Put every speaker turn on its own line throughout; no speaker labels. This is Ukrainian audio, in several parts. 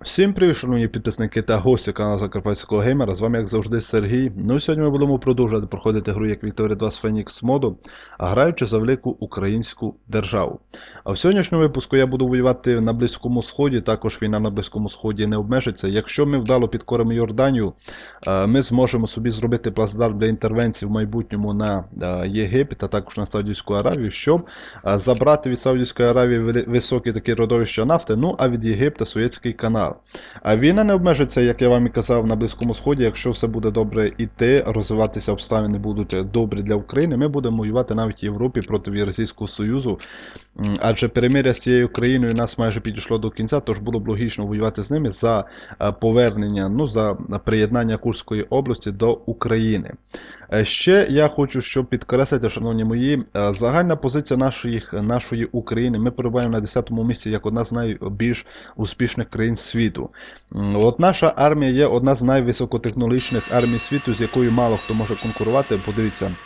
Всім привіт, шановні підписники та гості каналу Закарпатського геймера. З вами, як завжди, Сергій. Ну і сьогодні ми будемо продовжувати проходити гру як Victoria 2 з Phoenix моду, граючи за велику українську державу. А в сьогоднішньому випуску я буду воювати на Близькому Сході. Також війна на Близькому Сході не обмежиться. Якщо ми вдало підкоримо Йорданію, е, ми зможемо собі зробити плацдарм для інтервенції в майбутньому на е, Єгипет, а також на Саудівську Аравію, щоб е, забрати від Саудівської Аравії високі такі родовища нафти, ну а від Єгипта Суєцький канал. А війна не обмежиться, як я вам і казав, на Близькому Сході. Якщо все буде добре йти, розвиватися обставини будуть добрі для України, ми будемо воювати навіть в Європі проти Євразійського Союзу. Адже перемиря з цією країною нас майже підійшло до кінця, тож було б логічно воювати з ними за е, повернення, ну за приєднання Курської області до України. Е, Ще я хочу, щоб підкреслити, шановні мої, е, загальна позиція нашої, нашої України. Ми перебуваємо на 10-му місці як одна з найбільш успішних країн світу. М, От наша армія є одна з найвисокотехнологічних армій світу, з якою мало хто може конкурувати. Подивіться.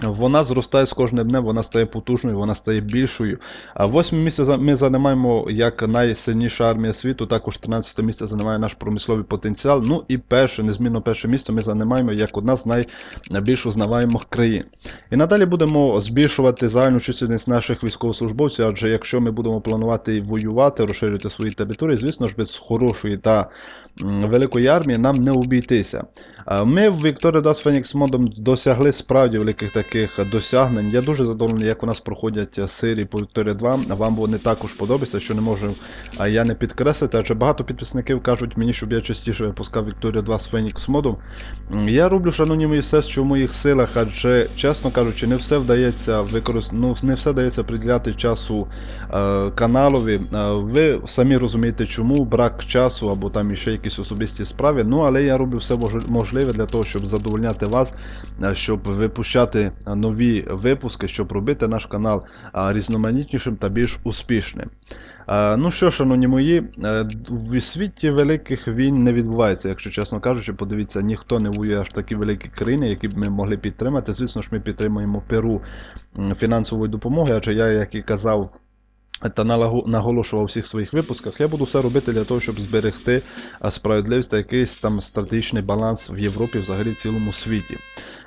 Вона зростає з кожним днем, вона стає потужною, вона стає більшою. А восьме місце ми займаємо як найсильніша армія світу, також 13 місце займає наш промисловий потенціал. Ну і перше, незмінно перше місце ми займаємо як одна з найбільш узнаваємих країн. І надалі будемо збільшувати загальну чисельність наших військовослужбовців, адже якщо ми будемо планувати воювати, розширювати свої території, звісно ж, без хорошої та великої армії нам не обійтися. Ми в Victoria Das Phoenix модом досягли справді великих таких досягнень. Я дуже задоволений, як у нас проходять серії по Victoria 2. Вам вони також подобаються, що не можу я не підкреслити, адже багато підписників кажуть мені, щоб я частіше випускав Victoria 2 з Phoenix модом. Я роблю, шановні мої все, що в моїх силах, адже, чесно кажучи, не все вдається використ... ну, не все вдається приділяти часу е, каналові. Е, ви самі розумієте, чому брак часу або там іще якісь особисті справи. Ну, але я роблю все можливе для того, щоб задовольняти вас, е, щоб випущати нові випуски, щоб робити наш канал е, різноманітнішим та більш успішним. Е, Ну що, шановні мої, в світі великих війн не відбувається, якщо чесно кажучи, подивіться, ніхто не воює аж такі великі країни, які б ми могли підтримати. Звісно ж, ми підтримуємо Перу м, фінансовою допомогою, адже я, як і казав. Та наголошував у всіх своїх випусках, я буду все робити для того, щоб зберегти справедливість та якийсь там стратегічний баланс в Європі, взагалі в цілому світі.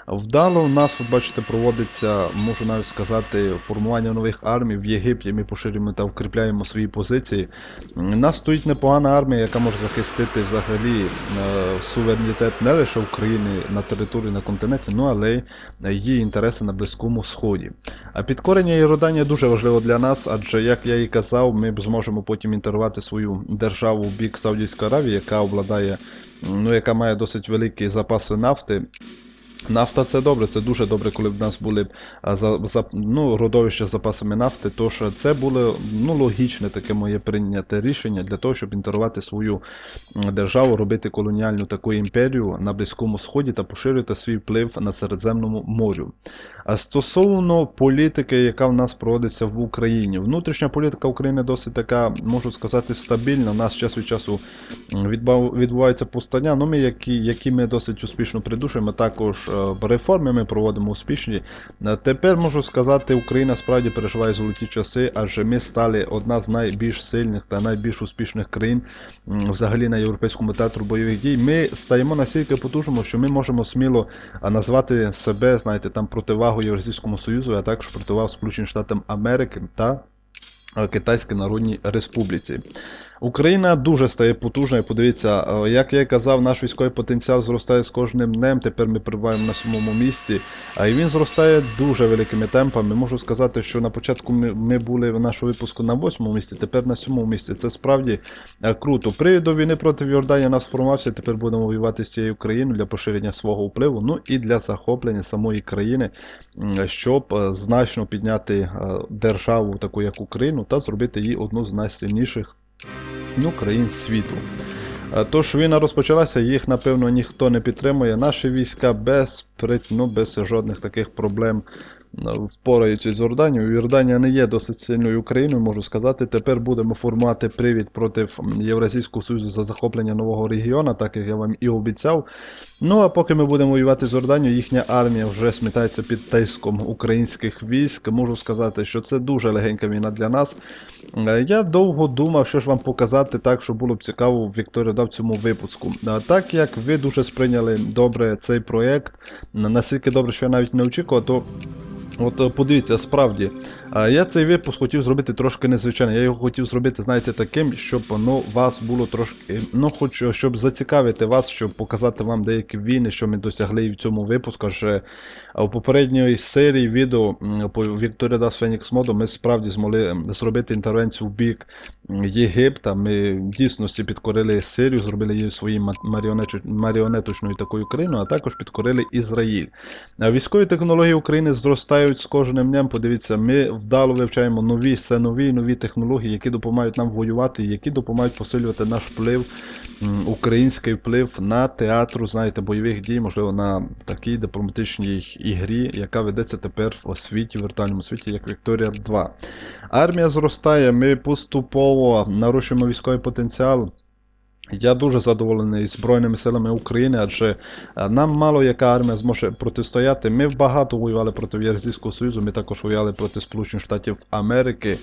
Вдало у нас, от бачите, проводиться, можу навіть сказати, формування нових армій в Єгипті. Ми поширюємо та укріпляємо свої позиції. У нас стоїть непогана армія, яка може захистити взагалі е, суверенітет не лише України на території на континенті, ну але й її інтереси на Близькому Сході. А підкорення Йорданії дуже важливо для нас, адже, як я і казав, ми зможемо потім інтегрувати свою державу в бік Саудівської Аравії, яка обладає, ну яка має досить великі запаси нафти. Нафта це добре, це дуже добре, коли в нас були за, за, ну, родовища з запасами нафти. Тож це було ну, логічне таке моє прийняте рішення для того, щоб інтерувати свою державу, робити колоніальну таку імперію на Близькому Сході та поширювати свій вплив на Середземному морю. Стосовно політики, яка в нас проводиться в Україні, внутрішня політика України досить така, можу сказати, стабільна. У нас час від часу відбуваються повстання, ну ми які, які ми досить успішно придушуємо. Також е, реформи ми проводимо успішні. Е, Тепер можу сказати, Україна справді переживає золоті часи, адже ми стали одна з найбільш сильних та найбільш успішних країн взагалі на європейському театру бойових дій. Ми стаємо настільки потужними, що ми можемо сміло назвати себе, знаєте, там противагу Євразійському Союзу, а також противагу Сполученим Штатам Америки та е, Китайській Народній Республіці. Україна дуже стає потужною. Подивіться, е, як я казав, наш військовий потенціал зростає з кожним днем. Тепер ми перебуваємо на сьомому місці. А і він зростає дуже великими темпами. Можу сказати, що на початку ми, ми були в нашому випуску на восьмому місці, тепер на сьомому місці. Це справді е, круто. Привід до війни проти Йорданії нас формувався. Тепер будемо воювати з цією країною для поширення свого впливу, ну і для захоплення самої країни, щоб е, значно підняти державу, таку як Україну, та зробити її одну з найсильніших країн світу. Е, Тож війна розпочалася, їх напевно ніхто не підтримує. Наші війська без, ну, без жодних таких проблем впораються з Йорданією. Йорданія не є досить сильною Україною, можу сказати. Тепер будемо формувати привід проти Євразійського Союзу за захоплення нового регіону, так як я вам і обіцяв. Ну а поки ми будемо воювати з Йорданією, їхня армія вже смітається під тиском українських військ. Можу сказати, що це дуже легенька війна для нас. Е, Я довго думав, що ж вам показати так, щоб було б цікаво Вікторію дав цьому випуску. Так як ви дуже сприйняли добре цей проєкт, на- настільки добре, що я навіть не очікував, то От е, подивіться, справді, я цей випуск хотів зробити трошки незвичайним. Я його хотів зробити, знаєте, таким, щоб ну, вас було трошки, ну, хоч щоб зацікавити вас, щоб показати вам деякі війни, що ми досягли і в цьому випуску. Адже у попередньої серії відео по Victoria Das Phoenix Modo ми справді змогли зробити інтервенцію в бік Єгипта. Ми в дійсності підкорили Сирію, зробили її своєю ма- маріонеточною такою країною, а також підкорили Ізраїль. Військові технології України зростають з кожним днем. Подивіться, ми вдало вивчаємо нові, все нові нові технології, які допомагають нам воювати, які допомагають посилювати наш вплив, український вплив на театру, знаєте, бойових дій, можливо, на такій дипломатичній ігрі, яка ведеться тепер в світі, в віртуальному світі, як Вікторія 2. Армія зростає, ми поступово нарощуємо військовий потенціал. Я дуже задоволений Збройними силами України, адже е, нам мало яка армія зможе протистояти. Ми багато воювали проти Євразійського Союзу, ми також воювали проти Сполучених Штатів Америки.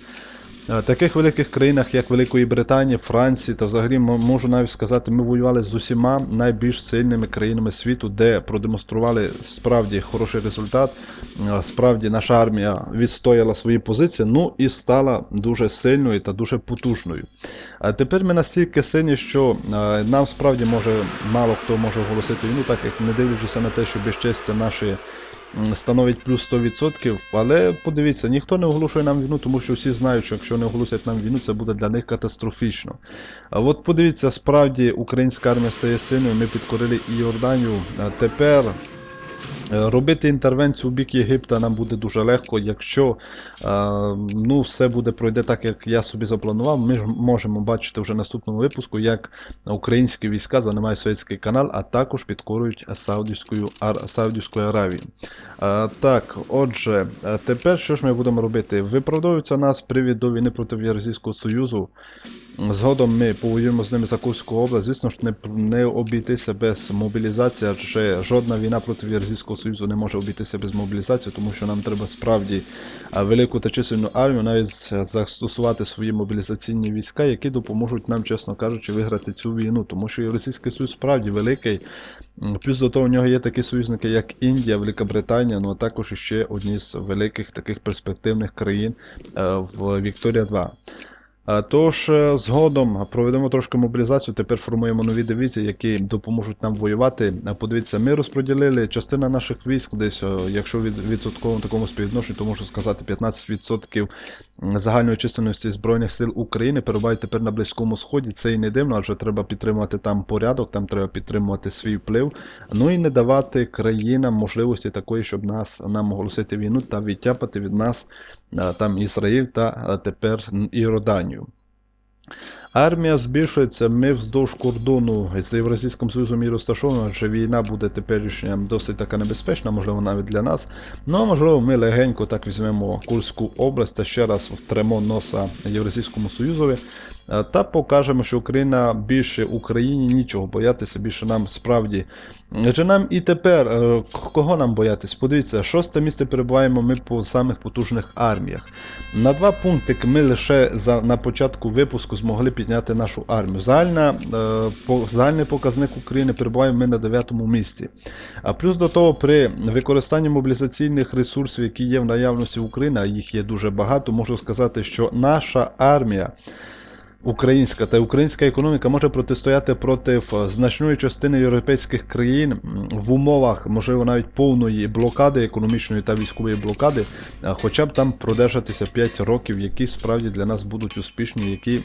Таких великих країнах, як Великої Британії, Франції та взагалі можу навіть сказати, ми воювали з усіма найбільш сильними країнами світу, де продемонстрували справді хороший результат. Справді наша армія відстояла свої позиції, ну і стала дуже сильною та дуже потужною. А тепер ми настільки сильні, що нам справді може мало хто може оголосити війну, так як не дивлячись на те, що безчестя наші становить плюс 100%. Але подивіться, ніхто не оголошує нам війну, тому що всі знають, що якщо не оголосять нам війну, це буде для них катастрофічно. А от подивіться, справді українська армія стає сильною. Ми підкорили і Йорданію. А тепер. Е, Робити інтервенцію у бік Єгипта нам буде дуже легко, якщо е, ну, все буде пройде так, як я собі запланував. Ми ж можемо бачити вже в наступному випуску, як українські війська займають Суецький канал, а також підкорюють Саудівську, Ар, Саудівську Аравію. Е, так, отже, тепер що ж ми будемо робити? Виправдовується нас привід до війни проти Євразійського Союзу. Згодом ми повоюємо з ними за Курську область. Звісно ж, не, не обійтися без мобілізації, адже жодна війна проти Євразійського Союзу не може обійтися без мобілізації, тому що нам треба справді велику та чисельну армію, навіть застосувати свої мобілізаційні війська, які допоможуть нам, чесно кажучи, виграти цю війну, тому що Євразійський Союз справді великий. Плюс до того, у нього є такі союзники, як Індія, Велика Британія, ну а також ще одні з великих таких перспективних країн е, в Вікторія 2. Е, Тож, е, згодом проведемо трошки мобілізацію. Тепер формуємо нові дивізії, які допоможуть нам воювати. Е, Подивіться, ми розподілили частина наших військ, десь, якщо від відсотковому такому співвідношенню, то можу сказати 15% загальної чисельності Збройних сил України перебувають тепер на Близькому Сході. Це і не дивно, адже треба підтримувати там порядок, там треба підтримувати свій вплив. Ну і не давати країнам можливості такої, щоб нас нам оголосити війну та відтяпати від нас там Ізраїль та тепер Іорданію. Армія збільшується, ми вздовж кордону з Євразійським Союзом і розташовано, адже війна буде теперішня досить така небезпечна, можливо, навіть для нас. Ну, а можливо, ми легенько так візьмемо Курську область та ще раз втремо носа Євразійському Союзові та покажемо, що Україна більше Україні нічого боятися, більше нам справді. Адже нам і тепер, е, кого нам боятись? Подивіться, шосте місце перебуваємо ми по самих потужних арміях. На два пунктики ми лише за, на початку випуску змогли підняти нашу армію. Загальна, е, загальний показник України перебуваємо ми на 9 місці. А плюс до того, при використанні мобілізаційних ресурсів, які є в наявності України, а їх є дуже багато, можу сказати, що наша армія. Українська та українська економіка може протистояти проти значної частини європейських країн в умовах, можливо, навіть повної блокади, економічної та військової блокади, хоча б там продержатися 5 років, які справді для нас будуть успішні, які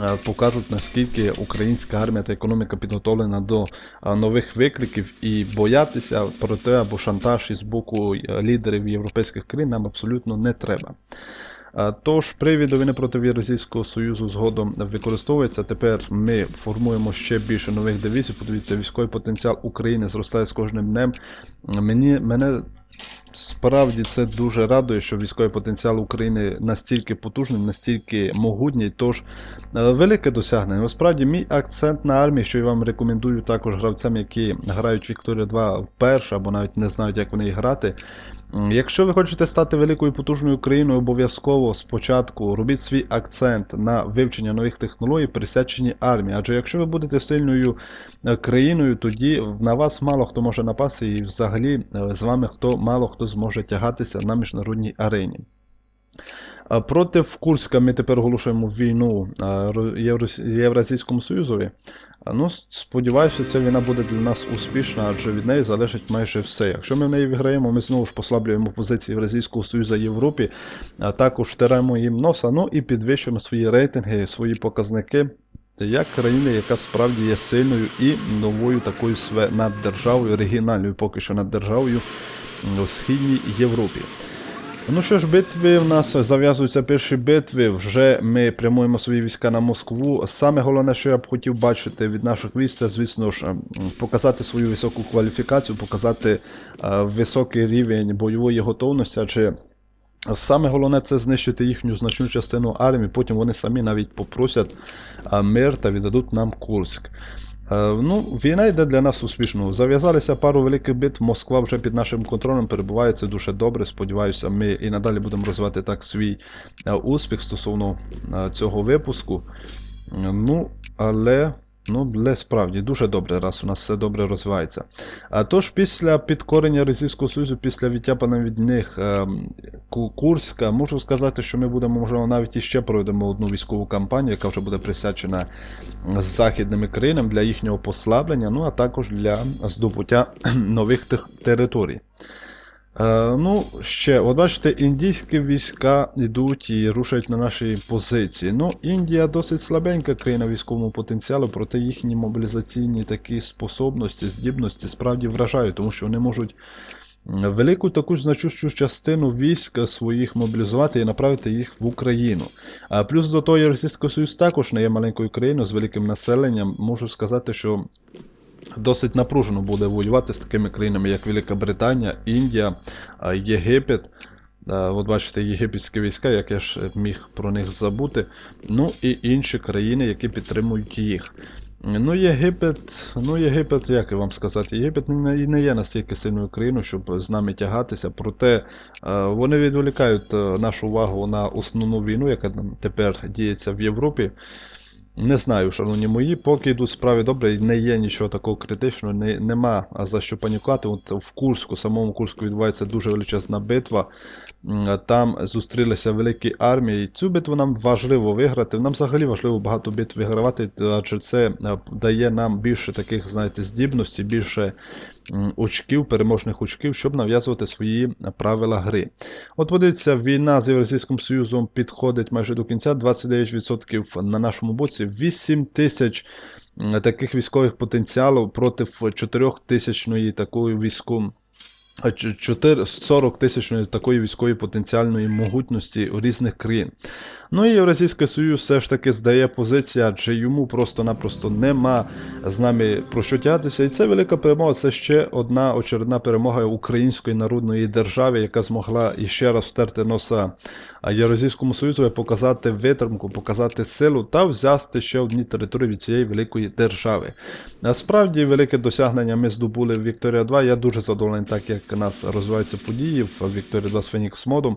е, покажуть наскільки українська армія та економіка підготовлена до е, нових викликів і боятися проти або шантаж із боку е, лідерів європейських країн нам абсолютно не треба. А, Тож, привід до війни проти Євразійського Союзу згодом використовується. Тепер ми формуємо ще більше нових дивізій. Подивіться, військовий потенціал України зростає з кожним днем. Мені, мене Справді це дуже радує, що військовий потенціал України настільки потужний, настільки могутній. Тож е, велике досягнення. Насправді, мій акцент на армії, що я вам рекомендую також гравцям, які грають Вікторія 2 вперше або навіть не знають, як вони грати. Якщо ви хочете стати великою потужною країною, обов'язково спочатку робіть свій акцент на вивчення нових технологій, присвячені армії. Адже якщо ви будете сильною е, країною, тоді на вас мало хто може напасти, і взагалі е, з вами хто мало хто зможе тягатися на міжнародній арені. Проти Курська ми тепер оголошуємо війну Євразійському Союзові. Ну, сподіваюся, ця війна буде для нас успішна, адже від неї залежить майже все. Якщо ми в неї виграємо, ми знову ж послаблюємо позиції Євразійського Союзу Європі, а також втираємо їм носа, ну і підвищуємо свої рейтинги, свої показники. Як країни, яка справді є сильною і новою такою све- наддержавою, регіональною поки що наддержавою у Східній Європі. Ну що ж, битви в нас зав'язуються перші битви. Вже ми прямуємо свої війська на Москву. Саме головне, що я б хотів бачити від наших військ, це, звісно ж, показати свою високу кваліфікацію, показати е, високий рівень бойової готовності, адже Саме головне це знищити їхню значну частину армії, потім вони самі навіть попросять мир та віддадуть нам Курськ. Е, Ну, війна йде для нас успішно. Зав'язалися пару великих бит, Москва вже під нашим контролем перебуває. Це дуже добре. Сподіваюся, ми і надалі будемо розвивати так свій е, успіх стосовно е, цього випуску. Ну, але. Ну, для справді дуже добре, раз у нас все добре розвивається. А тож, після підкорення Російського Союзу, після відтяпання від них Ку- Курська, можу сказати, що ми будемо, можливо, навіть іще пройдемо одну військову кампанію, яка вже буде присвячена західним країнам для їхнього послаблення, ну а також для здобуття нових територій. Е, ну, ще, от бачите, індійські війська йдуть і рушають на наші позиції. Ну, Індія досить слабенька країна військовому потенціалу, проте їхні мобілізаційні такі способності, здібності справді вражають, тому що вони можуть велику таку значущу частину військ своїх мобілізувати і направити їх в Україну. А плюс до того, Російський Союз також не є маленькою країною з великим населенням. Можу сказати, що досить напружено буде воювати з такими країнами, як Велика Британія, Індія, Єгипет. От бачите, єгипетські війська, як я ж міг про них забути. Ну і інші країни, які підтримують їх. Ну, Єгипет, ну Єгипет, як вам сказати, Єгипет не є настільки сильною країною, щоб з нами тягатися. Проте е, вони відволікають е, нашу увагу на основну війну, яка тепер діється в Європі. Не знаю, шановні мої, поки йдуть справи добре, не є нічого такого критичного, не, нема за що панікувати. От в Курську, самому Курську відбувається дуже величезна битва. Там зустрілися великі армії. І цю битву нам важливо виграти. Нам взагалі важливо багато битв вигравати, адже це е, дає нам більше таких, знаєте, здібностей, більше очків, переможних очків, щоб нав'язувати свої правила гри. От подивіться, війна з Євразійським Союзом підходить майже до кінця. 29% на нашому боці, 8 тисяч таких військових потенціалів проти 4 тисячної такої військової. 40 тисячної такої військової потенціальної могутності у різних країн. Ну і Євразійський Союз все ж таки здає позиція, адже йому просто-напросто нема з нами про що тягатися. І це велика перемога. Це ще одна очередна перемога Української народної держави, яка змогла іще раз втерти носа Євразійському Союзу, і показати витримку, показати силу та взяти ще одні території від цієї великої держави. Насправді, велике досягнення ми здобули в Вікторія 2. Я дуже задоволений, так як у нас розвиваються події в Вікторія 2 з модом.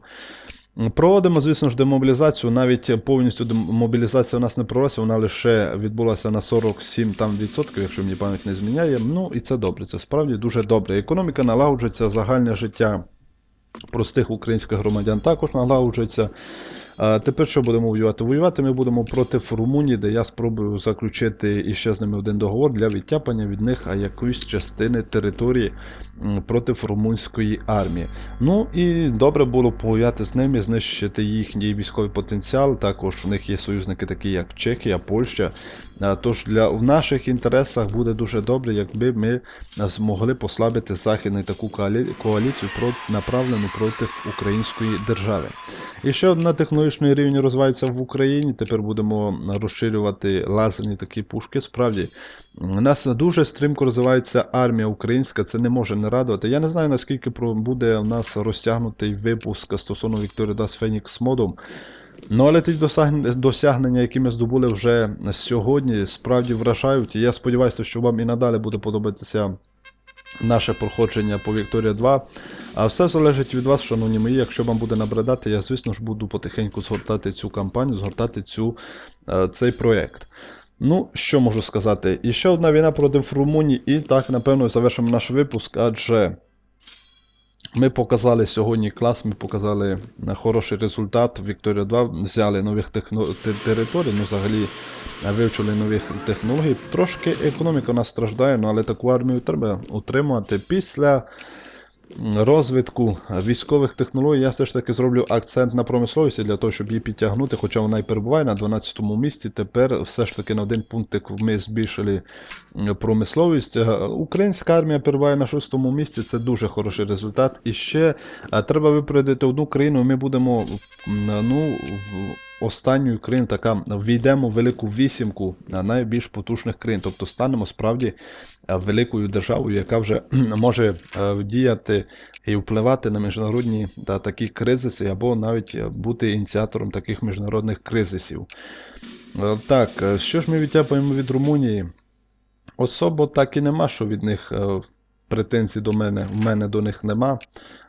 Проводимо, звісно ж, демобілізацію. Навіть повністю демобілізація у нас не провелася, вона лише відбулася на 47 там, відсотків, якщо мені пам'ять не зміняє. Ну і це добре, це справді дуже добре. Економіка налагоджується, загальне життя простих українських громадян також налагоджується. Тепер що будемо воювати? Воювати ми будемо проти Румунії, де я спробую заключити іще з ними один договор для відтяпання від них якоїсь частини території проти румунської армії. Ну і добре було повоювати з ними, знищити їхній військовий потенціал. Також у них є союзники, такі як Чехія, Польща. Тож для в наших інтересах буде дуже добре, якби ми змогли послабити західну таку коалі- коаліцію направлену проти української держави. І ще одна технологія технологічний рівень розвивається в Україні. Тепер будемо розширювати лазерні такі пушки. Справді, у нас дуже стрімко розвивається армія українська, це не може не радувати. Я не знаю, наскільки буде у нас розтягнутий випуск стосовно Victoria Das Phoenix модом. Ну, але ті досягнення, які ми здобули вже сьогодні, справді вражають. І я сподіваюся, що вам і надалі буде подобатися наше проходження по Вікторія 2. А все залежить від вас, шановні мої. Якщо вам буде набридати, я, звісно ж, буду потихеньку згортати цю кампанію, згортати цю, е, цей проєкт. Ну, що можу сказати? І ще одна війна проти Румунії, і так, напевно, завершимо наш випуск, адже ми показали сьогодні клас, ми показали е, хороший результат. Вікторія 2 взяли нових техно... територій, ну взагалі е, вивчили нових технологій. Трошки економіка у нас страждає, ну, але таку армію треба утримувати. Після розвитку військових технологій я все ж таки зроблю акцент на промисловості для того, щоб її підтягнути, хоча вона і перебуває на 12-му місці. Тепер все ж таки на один пунктик ми збільшили промисловість. Е, Українська армія перебуває на 6-му місці, це дуже хороший результат. І ще е, треба випередити одну країну. Ми будемо ну, в останню країну така війдемо в велику вісімку найбільш потужних країн. Тобто станемо справді е, великою державою, яка вже може е, діяти і впливати на міжнародні та такі кризиси, або навіть е, бути ініціатором таких міжнародних кризисів. Так, що ж ми відтяпаємо від Румунії? Особо так і нема, що від них претензій до мене, в мене до них нема.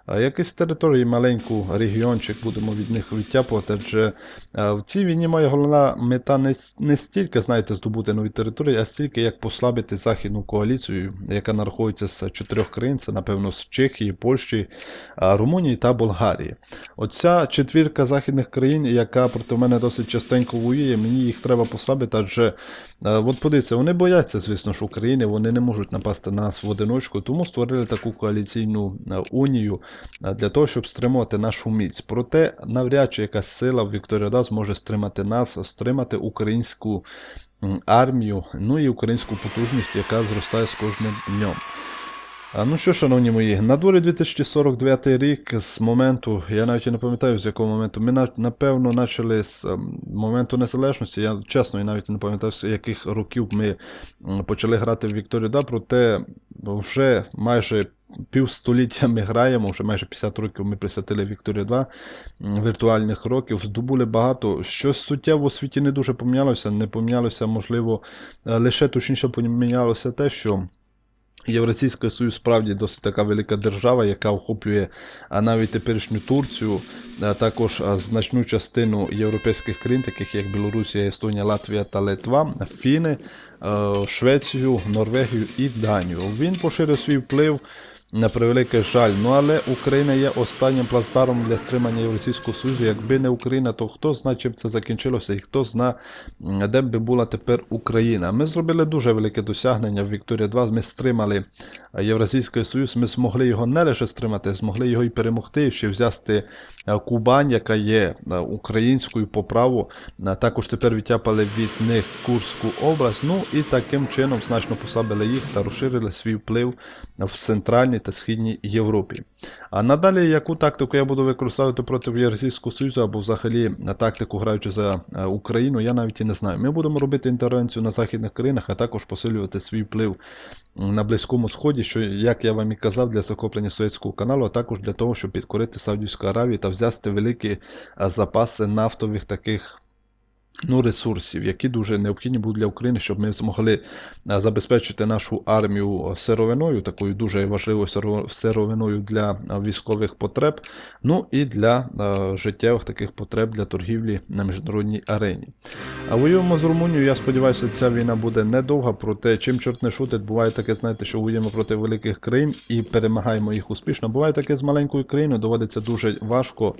А якісь території, маленьку регіончик будемо від них відтяпувати, адже е, в цій війні моя головна мета не, не стільки, знаєте, здобути нові території, а стільки як послабити західну коаліцію, яка нараховується з чотирьох країн, це напевно з Чехії, Польщі, Румунії та Болгарії. Оця четвірка західних країн, яка проти мене досить частенько воює, мені їх треба послабити, адже Е, От подивіться, вони бояться, звісно ж, України, вони не можуть напасти на нас в одиночку, тому створили таку коаліційну е, унію е, для того, щоб стримувати нашу міць. Проте навряд чи якась сила в Вікторія зможе стримати нас, стримати українську армію, ну і українську потужність, яка зростає з кожним днем. Ну що, шановні мої, на дворі 2049 рік з моменту, я навіть і не пам'ятаю з якого моменту, ми напевно почали з ем, моменту незалежності. Я чесно і навіть не пам'ятаю, з яких років ми почали грати в Вікторію Да, проте вже майже півстоліття ми граємо, вже майже 50 років ми присвятили Вікторію 2 віртуальних років, здобули багато. Щось суттєво у світі не дуже помінялося, не помінялося, можливо, е, лише точніше помінялося те, що. Євразійський Союз справді досить така велика держава, яка охоплює навіть теперішню Турцію, а також значну частину європейських країн, таких як Білорусія, Естонія, Латвія та Литва, Фіни, е, Швецію, Норвегію і Данію. Він поширив свій вплив на превеликий жаль. Ну але Україна є останнім плацдармом для стримання Євразійського Союзу. Якби не Україна, то хто знає, чим це закінчилося, і хто знає, де б була тепер Україна. Ми зробили дуже велике досягнення в Вікторія 2. Ми стримали е, Євразійський Союз. Ми змогли його не лише стримати, змогли його і перемогти, і ще взяти е, Кубань, яка є е, українською по праву. Також тепер відтяпали від них Курську область. Ну і таким чином значно послабили їх та розширили свій вплив в центральній та східній Європі. А надалі, яку тактику я буду використовувати проти Євразійського Союзу або взагалі тактику граючи за е, Україну, я навіть і не знаю. Ми будемо робити інтервенцію на західних країнах, а також посилювати свій вплив на Близькому Сході, що, як я вам і казав, для захоплення Суецького каналу, а також для того, щоб підкорити Саудівську Аравію та взяти великі е, запаси нафтових таких. Ну, ресурсів, які дуже необхідні будуть для України, щоб ми змогли е, забезпечити нашу армію сировиною, такою дуже важливою сировиною для е, військових потреб, ну і для е, життєвих таких потреб для торгівлі на міжнародній арені. А воюємо з Румунією, я сподіваюся, ця війна буде недовга, проте чим чорт не шутить, буває таке, знаєте, що воюємо проти великих країн і перемагаємо їх успішно. Буває таке з маленькою країною, доводиться дуже важко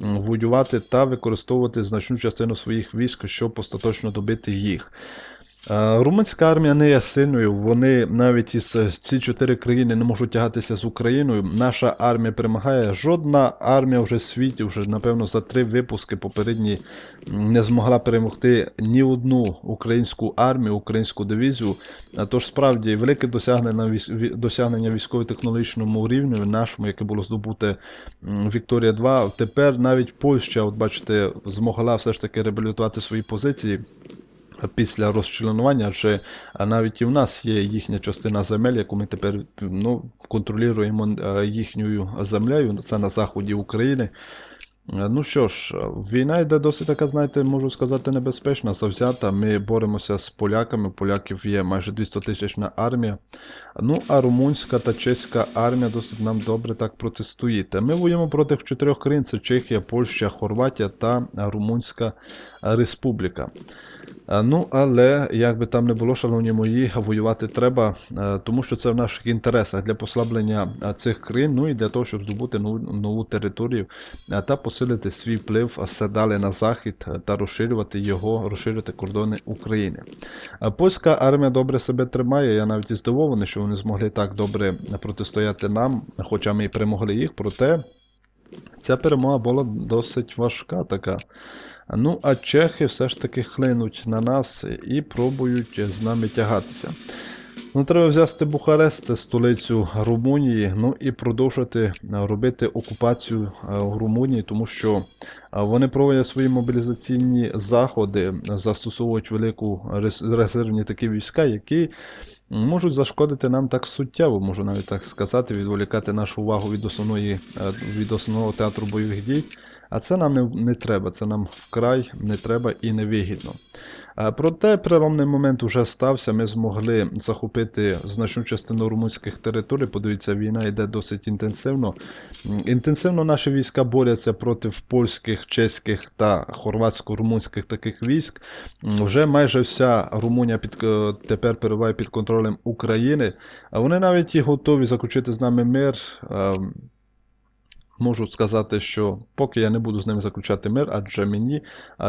воювати та використовувати значну частину своїх військ, щоб остаточно добити їх. Е, Румунська армія не є сильною. Вони навіть із е, ці чотири країни не можуть тягатися з Україною. Наша армія перемагає. Жодна армія вже в світі, вже напевно за три випуски попередні не змогла перемогти ні одну українську армію, українську дивізію. Тож справді велике досягнення досягнення військово-технологічному рівні нашому, яке було здобуте Вікторія 2. Тепер навіть Польща, от бачите, змогла все ж таки реабілітувати свої позиції після розчленування, адже навіть і в нас є їхня частина земель, яку ми тепер ну, контролюємо е, їхньою землею, це на заході України. Е, Ну що ж, е, війна йде досить така, знаєте, можу сказати, небезпечна, завзята. Ми боремося з поляками. Поляків є майже 200 тисячна армія. Ну, а румунська та чеська армія досить нам добре так протистоїть. Ми воюємо проти чотирьох країн: це Чехія, Польща, Хорватія та е, Румунська Республіка. Ну, але як би там не було, шановні мої, воювати треба, е, тому що це в наших інтересах для послаблення е, цих країн, ну і для того, щоб здобути нову, нову територію е, та посилити свій вплив все далі на захід та розширювати його, розширювати кордони України. Польська армія добре себе тримає. Я навіть і здивований, що вони змогли так добре протистояти нам, хоча ми і перемогли їх, проте. Ця перемога була досить важка така. Ну, а чехи все ж таки хлинуть на нас і пробують з нами тягатися. Ну, треба взяти Бухарест, це столицю Румунії, ну і продовжити робити окупацію Румунії, тому що вони проводять свої мобілізаційні заходи, застосовують велику резервні такі війська, які можуть зашкодити нам так суттєво, можу навіть так сказати, відволікати нашу увагу від основної від основного театру бойових дій. А це нам не, не треба, це нам вкрай не треба і не вигідно. Е, Проте переломний момент вже стався. Ми змогли захопити значну частину румунських територій. Подивіться, війна йде досить інтенсивно. Інтенсивно наші війська борються проти польських, чеських та хорватсько-румунських таких військ. Вже майже вся Румунія під, е, тепер перебуває під контролем України. Вони навіть і готові заключити з нами мир. Можу сказати, що поки я не буду з ними заключати мир, адже мені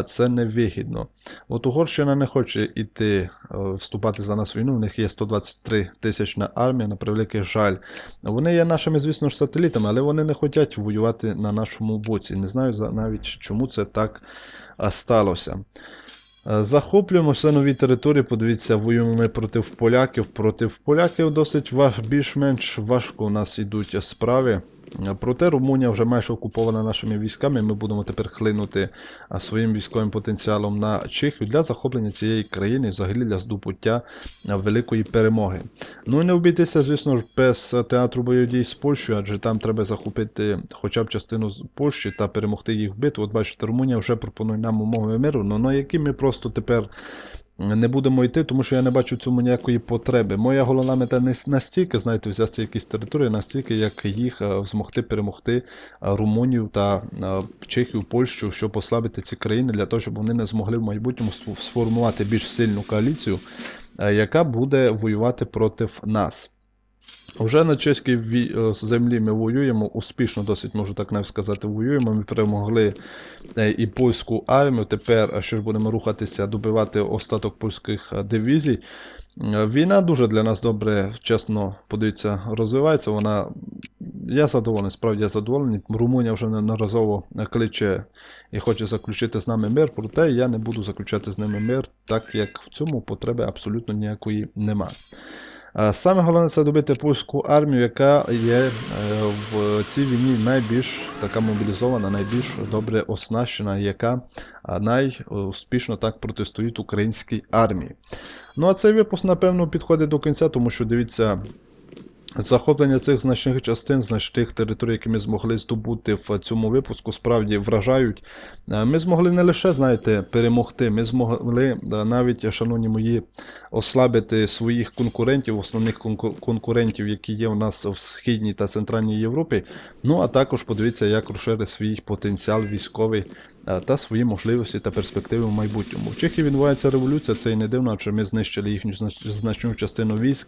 це не вигідно. От Угорщина не хоче йти е, вступати за нас в війну. У них є 123 тисячна армія, на превеликий жаль. Вони є нашими, звісно ж, сателітами, але вони не хочуть воювати на нашому боці. Не знаю навіть чому це так сталося. Е, Захоплюємо все нові території. Подивіться, воюємо ми проти поляків. Проти поляків досить більш-менш важко у нас йдуть справи. Е, Проте Румунія вже майже окупована нашими військами. Ми будемо тепер хлинути своїм військовим потенціалом на Чехію для захоплення цієї країни взагалі для здобуття великої перемоги. Ну і не обійтися, звісно ж, без театру бойових дій з Польщею, адже там треба захопити хоча б частину з Польщі та перемогти їх в битву. От бачите, Румунія вже пропонує нам умови миру, ну на які ми просто тепер не будемо йти, тому що я не бачу цьому ніякої потреби. Моя головна мета не настільки, знаєте, взяти якісь території, настільки, як їх е, змогти перемогти е, Румунію та е, Чехію, Польщу, щоб послабити ці країни для того, щоб вони не змогли в майбутньому сф- сформувати більш сильну коаліцію, яка буде воювати проти нас. Вже на чеській е, землі ми воюємо, успішно досить можу так навіть сказати, воюємо. Ми перемогли е, і польську армію. Тепер е, що ж будемо рухатися, добивати остаток польських дивізій. Війна дуже для нас добре, чесно, подивіться, розвивається. Вона. Я задоволений, справді я задоволений. Румунія вже неодноразово кличе і хоче заключити з нами мир, проте я не буду заключати з ними мир, так як в цьому потреби абсолютно ніякої нема. Е, Саме головне це добити польську армію, яка є е, в цій війні найбільш така мобілізована, найбільш добре оснащена, яка а, найуспішно так протистоїть українській армії. Ну а цей випуск, напевно, підходить до кінця, тому що дивіться. Захоплення цих значних частин, значних територій, які ми змогли здобути в цьому випуску, справді вражають. Е, Ми змогли не лише, знаєте, перемогти, ми змогли е, навіть, шановні мої, ослабити своїх конкурентів, основних конкурентів, які є у нас в Східній та Центральній Європі. Ну а також подивіться, як розширити свій потенціал військовий та свої можливості та перспективи в майбутньому. В Чехії відбувається революція, це і не дивно, адже ми знищили їхню значну частину військ.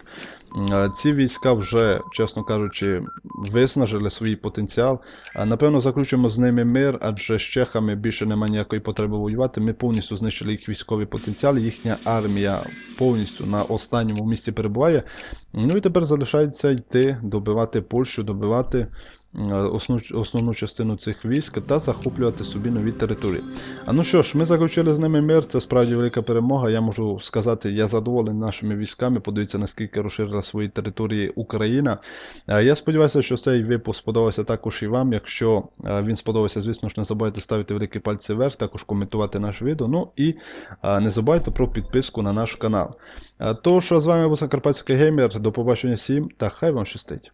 Ці війська вже, чесно кажучи, виснажили свій потенціал. Напевно, заключимо з ними мир, адже з чехами більше немає ніякої потреби воювати. Ми повністю знищили їх військовий потенціал, їхня армія повністю на останньому місці перебуває. Ну і тепер залишається йти, добивати Польщу, добивати основну частину цих військ та захоплювати собі нові території. А ну що ж, ми заключили з ними мир, це справді велика перемога. Я можу сказати, я задоволений нашими військами. Подивіться, наскільки розширила свої території Україна. Я сподіваюся, що цей випуск сподобався також і вам. Якщо він сподобався, звісно ж, не забувайте ставити великі пальці вверх, також коментувати наше відео. Ну і не забувайте про підписку на наш канал. Тож, з вами був Закарпатський геймер. До побачення всім та хай вам щастить.